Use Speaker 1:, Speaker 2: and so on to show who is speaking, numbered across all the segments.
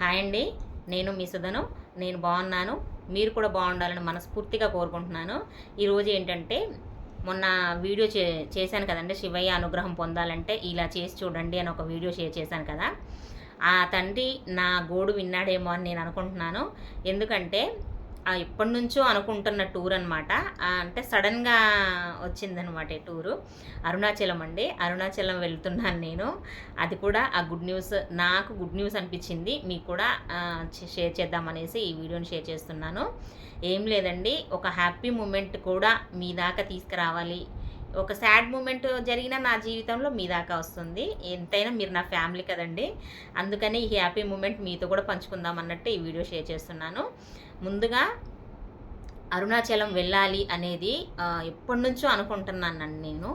Speaker 1: Hi అండి. నేను మీ సుధను. నేను బాగున్నాను. మీరు కూడా బాగుండాలని మనస్ఫూర్తిగా కోరుకుంటున్నాను. ఈరోజు ఏంటంటే మొన్న వీడియో చే చేశాను కదండి. శివయ్య అనుగ్రహం పొందాలంటే ఇలా చేసి చూడండి అని ఒక వీడియో షేర్ చేశాను కదా. ఆ తండ్రి నా గోడు విన్నాడేమో అని నేను అనుకుంటున్నాను. ఎందుకంటే ఎప్పటి నుంచో అనుకుంటున్న టూర్ అనమాట అంటే సడన్గా వచ్చిందనమాట ఈ టూరు అరుణాచలం అండి. అరుణాచలం వెళ్తున్నాను నేను. అది కూడా ఆ గుడ్ న్యూస్ నాకు గుడ్ న్యూస్ అనిపించింది. మీకు కూడా షేర్ చేద్దామనేసి ఈ వీడియోని షేర్ చేస్తున్నాను. ఏం లేదండి. ఒక హ్యాపీ మూమెంట్ కూడా మీ దాకా తీసుకురావాలి. ఒక సాడ్ మూమెంట్ జరిగిన నా జీవితంలో మీ దాకా వస్తుంది. ఎంతైనా మీరు నా ఫ్యామిలీ కదండి. అందుకని ఈ హ్యాపీ మూమెంట్ మీతో కూడా పంచుకుందాం అన్నట్టు ఈ వీడియో షేర్ చేస్తున్నాను. ముందుగా అరుణాచలం వెళ్ళాలి అనేది ఎప్పటి నుంచో అనుకుంటున్నానండి నేను.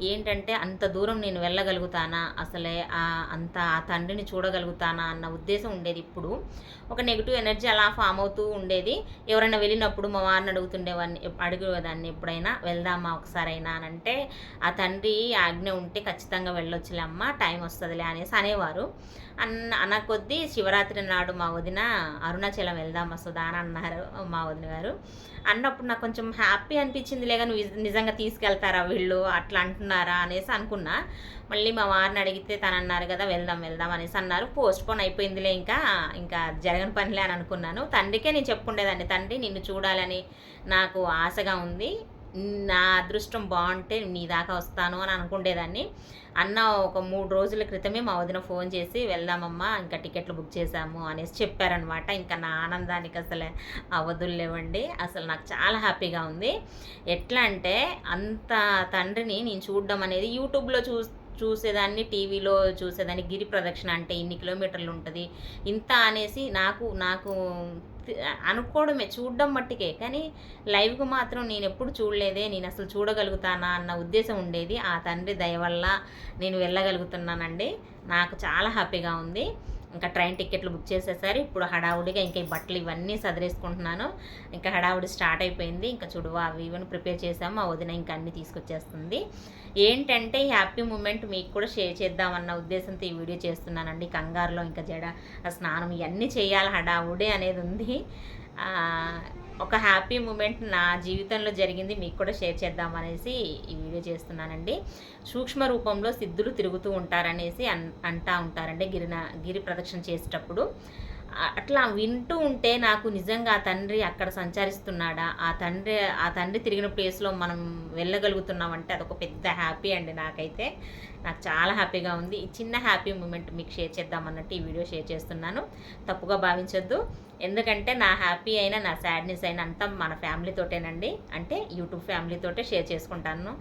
Speaker 1: ఏంటంటే అంత దూరం నేను వెళ్ళగలుగుతానా? అసలే అంత ఆ తండ్రిని చూడగలుగుతానా? అన్న ఉద్దేశం ఉండేది ఇప్పుడు. ఒక నెగిటివ్ ఎనర్జీ అలా ఫామ్ అవుతూ ఉండేది. ఎవరైనా వెళ్ళినప్పుడు మా వారిని అడుగుతుండేవాడిని ఎప్- అడిగేదాన్ని ఎప్పుడైనా వెళ్దామా ఒకసారైనా? అని అంటే ఆ తండ్రి ఆజ్ఞ ఉంటే ఖచ్చితంగా వెళ్ళొచ్చులే అమ్మ టైం వస్తుందిలే అనేసి అనేవారు. అన్న అన్న కొద్దీ శివరాత్రి నాడు మా వదిన అరుణాచలం వెళ్దాం వస్తుందా? అని అన్నారు మా వదిన గారు. అన్నప్పుడు నాకు కొంచెం హ్యాపీ అనిపించింది లేక నువ్వు నిజంగా తీసుకెళ్తారా వీళ్ళు? అట్లా అంటున్నారు అనేసి అనుకున్నా. మళ్ళీ మా వారిని అడిగితే తను అన్నారు కదా వెళ్దాం వెళ్దాం అనేసి అన్నారు. పోస్ట్ పోన్ అయిపోయిందిలే ఇంకా ఇంకా జరగని పనిలే అని అనుకున్నాను. తండ్రికే నేను చెప్పుకుండేదాన్ని తండ్రి నిన్ను చూడాలని నాకు ఆశగా ఉంది. నా అదృష్టం బాగుంటే నీ దాకా వస్తాను అని అనుకుండేదాన్ని. అన్న ఒక మూడు రోజుల క్రితమే మా వదిన ఫోన్ చేసి వెళ్దామమ్మా ఇంకా టికెట్లు బుక్ చేశాము అనేసి చెప్పారనమాట. ఇంకా నా ఆనందానికి అసలు అవధుల్లేవండి అసలు నాకు చాలా హ్యాపీగా ఉంది. ఎట్లా అంటే అంత తండ్రిని నేను చూడడం అనేది యూట్యూబ్లో చూ చూసేదాన్ని టీవీలో చూసేదాన్ని. గిరి ప్రదక్షిణ అంటే ఇన్ని కిలోమీటర్లు ఉంటుంది. ఇంత అనేసి నాకు నాకు అనుకోవడమే చూడడం మట్టికే. కానీ లైవ్కు మాత్రం నేను ఎప్పుడు చూడలేదే. నేను అసలు చూడగలుగుతానా అన్న ఉద్దేశం ఉండేది. ఆ తండ్రి దయ వల్ల నేను వెళ్ళగలుగుతున్నానండి. నాకు చాలా హ్యాపీగా ఉంది. ఇంకా ట్రైన్ టికెట్లు బుక్ చేసేసారు. ఇప్పుడు హడావుడిగా ఇంకా ఈ బట్టలు ఇవన్నీ సదిరేసుకుంటున్నాను. ఇంకా హడావుడి స్టార్ట్ అయిపోయింది. ఇంకా చూడువా అవి ఇవన్నీ ప్రిపేర్ చేసాము. ఆ వదిన ఇంకా అన్నీ తీసుకొచ్చేస్తుంది. ఏంటంటే ఈ హ్యాపీ మూమెంట్ మీకు కూడా షేర్ చేద్దామన్న ఉద్దేశంతో ఈ వీడియో చేస్తున్నానండి. కంగారులో ఇంకా జడ స్నానం ఇవన్నీ చేయాలి. హడావుడి అనేది ఉంది. ఒక హ్యాపీ మూమెంట్ నా జీవితంలో జరిగింది మీకు కూడా షేర్ చేద్దామనేసి ఈ వీడియో చేస్తున్నానండి. సూక్ష్మ రూపంలో సిద్ధులు తిరుగుతూ ఉంటారనేసి అన్ అంటా ఉంటారండి గిరిన గిరి ప్రదక్షిణ చేసేటప్పుడు. అట్లా వింటూ ఉంటే నాకు నిజంగా ఆ తండ్రి అక్కడ సంచరిస్తున్నాడా? ఆ తండ్రి ఆ తండ్రి తిరిగిన ప్లేస్లో మనం వెళ్ళగలుగుతున్నామంటే అదొక పెద్ద హ్యాపీ అండి నాకైతే. నాకు చాలా హ్యాపీగా ఉంది. ఈ చిన్న హ్యాపీ మూమెంట్ మీకు షేర్ చేద్దామన్నట్టు ఈ వీడియో షేర్ చేస్తున్నాను. తప్పుగా భావించొద్దు. ఎందుకంటే నా హ్యాపీ అయినా నా సాడ్నెస్ అయినా అంతా మన ఫ్యామిలీతోటేనండి అంటే యూట్యూబ్ ఫ్యామిలీతోటే షేర్ చేసుకుంటాను.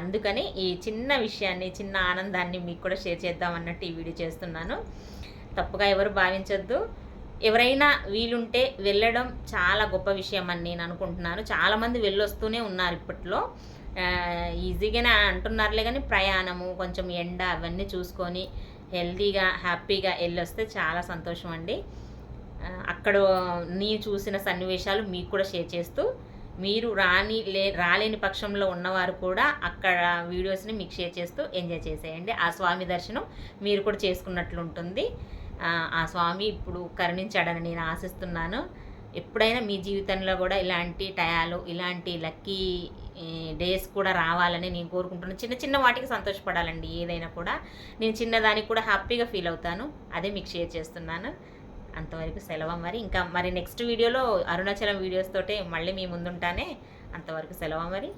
Speaker 1: అందుకని ఈ చిన్న విషయాన్ని చిన్న ఆనందాన్ని మీకు కూడా షేర్ చేద్దామన్నట్టు ఈ వీడియో చేస్తున్నాను. తప్పుగా ఎవరు భావించొద్దు. ఎవరైనా వీలుంటే వెళ్ళడం చాలా గొప్ప విషయం అని నేను అనుకుంటున్నాను. చాలామంది వెళ్ళొస్తూనే ఉన్నారు ఇప్పట్లో. ఈజీగానే అంటున్నారులే కానీ ప్రయాణము కొంచెం ఎండ అవన్నీ చూసుకొని హెల్తీగా హ్యాపీగా వెళ్ళొస్తే చాలా సంతోషం అండి. అక్కడ నేను చూసిన సన్నివేశాలు మీకు కూడా షేర్ చేస్తూ మీరు రాని లే రాలేని పక్షంలో ఉన్నవారు కూడా అక్కడ వీడియోస్ని మీకు షేర్ చేస్తూ ఎంజాయ్ చేసేయండి. ఆ స్వామి దర్శనం మీరు కూడా చేసుకున్నట్లు ఉంటుంది ఆ స్వామి ఇప్పుడు కరుణించాడని నేను ఆశిస్తున్నాను. ఎప్పుడైనా మీ జీవితంలో కూడా ఇలాంటి టయాలు ఇలాంటి లక్కీ డేస్ కూడా రావాలని నేను కోరుకుంటున్నాను. చిన్న చిన్న వాటికి సంతోషపడాలండి ఏదైనా కూడా. నేను చిన్నదానికి కూడా హ్యాపీగా ఫీల్ అవుతాను. అదే మీకు షేర్ చేస్తున్నాను. అంతవరకు సెలవు మరి. ఇంకా మరి నెక్స్ట్ వీడియోలో అరుణాచలం వీడియోస్ తోటే మళ్ళీ మీ ముందుంటానే. అంతవరకు సెలవు మరి.